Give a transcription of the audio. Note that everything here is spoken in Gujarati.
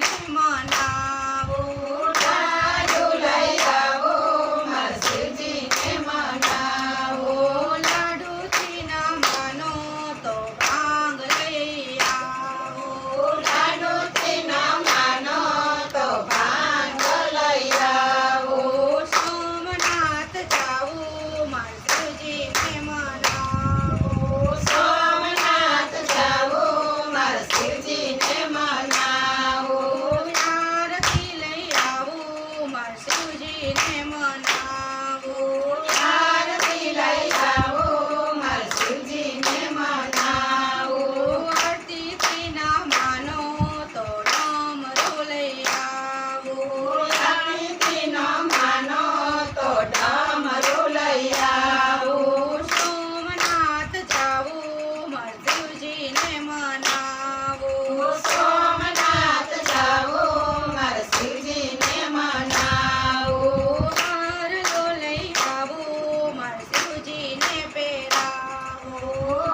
Come on. શિવજીને મના Oh.